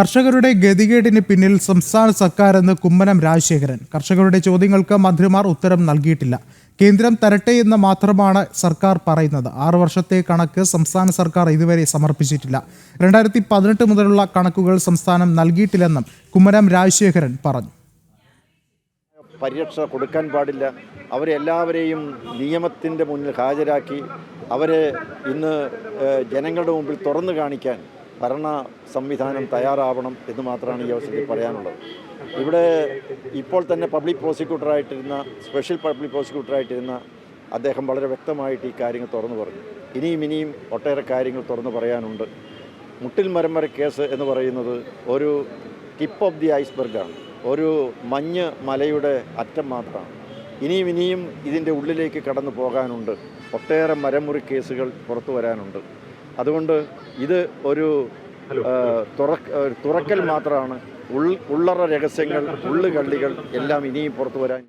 കർഷകരുടെ ഗതികേടിന് പിന്നിൽ സംസ്ഥാന സർക്കാർ എന്ന് കുമ്മനം രാജശേഖരൻ. കർഷകരുടെ ചോദ്യങ്ങൾക്ക് മന്ത്രിമാർ ഉത്തരം നൽകിയിട്ടില്ല. കേന്ദ്രം തരട്ടെ എന്ന് മാത്രമാണ് സർക്കാർ പറയുന്നത്. ആറു വർഷത്തെ കണക്ക് സംസ്ഥാന സർക്കാർ ഇതുവരെ സമർപ്പിച്ചിട്ടില്ല. രണ്ടായിരത്തി പതിനെട്ട് മുതലുള്ള കണക്കുകൾ സംസ്ഥാനം നൽകിയിട്ടില്ലെന്നും കുമ്മനം രാജശേഖരൻ പറഞ്ഞു. പരിരക്ഷ കൊടുക്കാൻ പാടില്ല. അവരെ എല്ലാവരെയും നിയമത്തിന്റെ മുന്നിൽ ഹാജരാക്കി അവരെ ഇന്ന് ജനങ്ങളുടെ മുമ്പിൽ തുറന്നു കാണിക്കാൻ ഭരണ സംവിധാനം തയ്യാറാവണം എന്ന് മാത്രമാണ് ഈ അവസരത്തിൽ പറയാനുള്ളത്. ഇവിടെ ഇപ്പോൾ തന്നെ പബ്ലിക് പ്രോസിക്യൂട്ടറായിട്ടിരുന്ന സ്പെഷ്യൽ പബ്ലിക് പ്രോസിക്യൂട്ടറായിട്ടിരുന്ന അദ്ദേഹം വളരെ വ്യക്തമായിട്ട് ഈ കാര്യങ്ങൾ തുറന്നു പറഞ്ഞു. ഇനിയും ഇനിയും ഒട്ടേറെ കാര്യങ്ങൾ തുറന്നു പറയാനുണ്ട്. മുട്ടിൽ മരം കേസ് എന്ന് പറയുന്നത് ഒരു ടിപ്പ് ഓഫ് ദി ഐസ്ബർഗാണ് ഒരു മഞ്ഞ് മലയുടെ അറ്റം മാത്രമാണ്. ഇനിയും ഇനിയും ഇതിന്റെ ഉള്ളിലേക്ക് കടന്നു പോകാനുണ്ട്. ഒട്ടേറെ മരമുറി കേസുകൾ പുറത്തു വരാനുണ്ട്. അതുകൊണ്ട് ഇത് ഒരു തുറക്കൽ മാത്രമാണ്. ഉൾ ഉള്ളറ രഹസ്യങ്ങൾ ഉള്ളുകള്ളികൾ എല്ലാം ഇനിയും പുറത്തു വരാൻ